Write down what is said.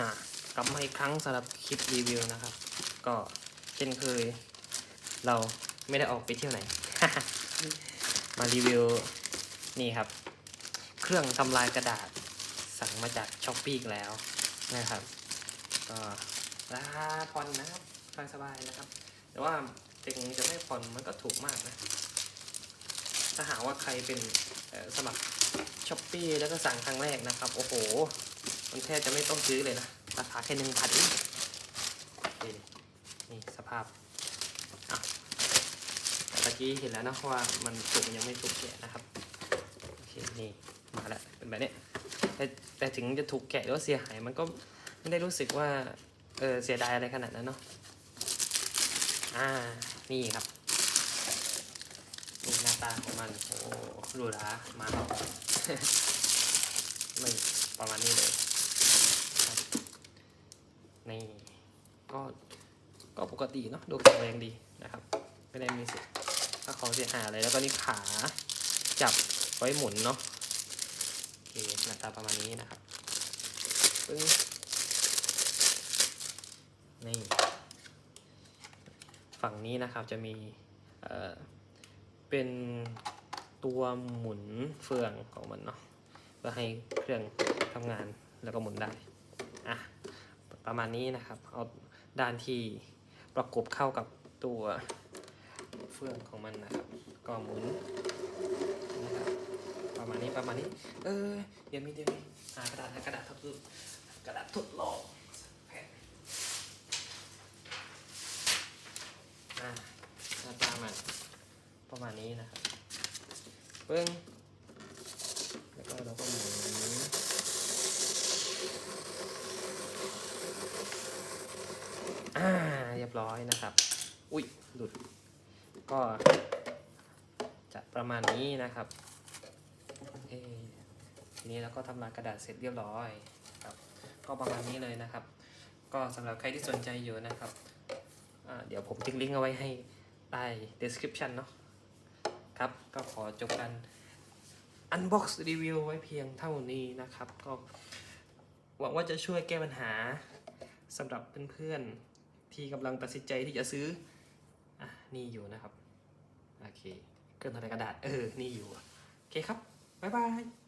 นะกลับมาอีกครั้งสำหรับคลิปรีวิวนะครับ ก็เช่นเคย เราไม่ได้ออกไปเที่ยวไหน มารีวิวนี่ครับ เครื่องทำลายกระดาษสั่งมาจากช้อปปี้แล้วนะครับ ก็ราคาผ่อนนะครับสบายนะครับ แต่ว่าถึงจะไม่ผ่อนมันก็ถูกมากนะ ถ้าหากว่าใครเป็นสมัครช้อปปี้แล้วก็สั่งครั้งแรกนะครับ โอ้โห มันแทบจะไม่ต้องซื้อเลยนะ ราคาแค่หนึ่งพันนี่นี่สภาพอะต่ตะกี้เห็นแล้วนะว่ามันสุกยังไม่สุกแกะนะครับโอเคนี่มาแล้วเป็นแบบนี้แต่แต่ถึงจะถูกแกะหรือว่าเสียหายมันก็ไม่ได้รู้สึกว่าเออเสียดายอะไรขนาดนั้นเนาะอ่านี่ครับนี่หน้าตาของมันโอ้หรูหรามาเอานี่ประมาณนี้เลยครับนี่ ก็ก็ปกติเนาะดูแข็งแรงดีนะครับ ไม่ได้มีสิถ้าของเสียหายอะไรแล้วก็นี่ขาจับไว้หมุนเนาะโอเคหน้าตาประมาณนี้นะครับปึ้งนี่ฝั่งนี้นะครับจะมีเอ่อเป็นตัวหมุนเฟืองของมันเนาะเพื่อให้เครื่องทำงานแล้วก็หมุนได้อะประมาณนี้นะครับเอา ด้านที่ประกบเข้ากับตัวเฟืองของมันนะครับ ก็หมุนนะครับประมาณนี้ประมาณนี้ เออเดี๋ยวมีเดี๋ยวมีหากระดาษหากระดาษทดลองกระดาษทดลองแผ่นอ่าหน้าตามันประมาณนี้นะครับปึ้งวก็เราก็หมุนอ่าเรียบร้ อยนะครับ อุ้ยหลุด ก็จะประมาณนี้นะครับเอทีนี้เราก็ทำลายกระดาษเสร็จเรียบร้อยครับ ก็ประมาณนี้เลยนะครับ ก็สำหรับใครที่สนใจอยู่นะครับเดี๋ยวผมทิ้งลิงก์เอาไว้ให้ใต้ description เนาะครับก็ขอจบการ unbox review ไว้เพียงเท่านี้นะครับ ก็หวังว่าจะช่วยแก้ปัญหาสำหรับเพื่อนๆ ที่กำลังตัดสินใจที่จะซื้ออะนี่อยู่นะครับ โอเคเครื่องทำลายกระดาษ เออ นี่อยู่ โอเคครับ บ๊ายบาย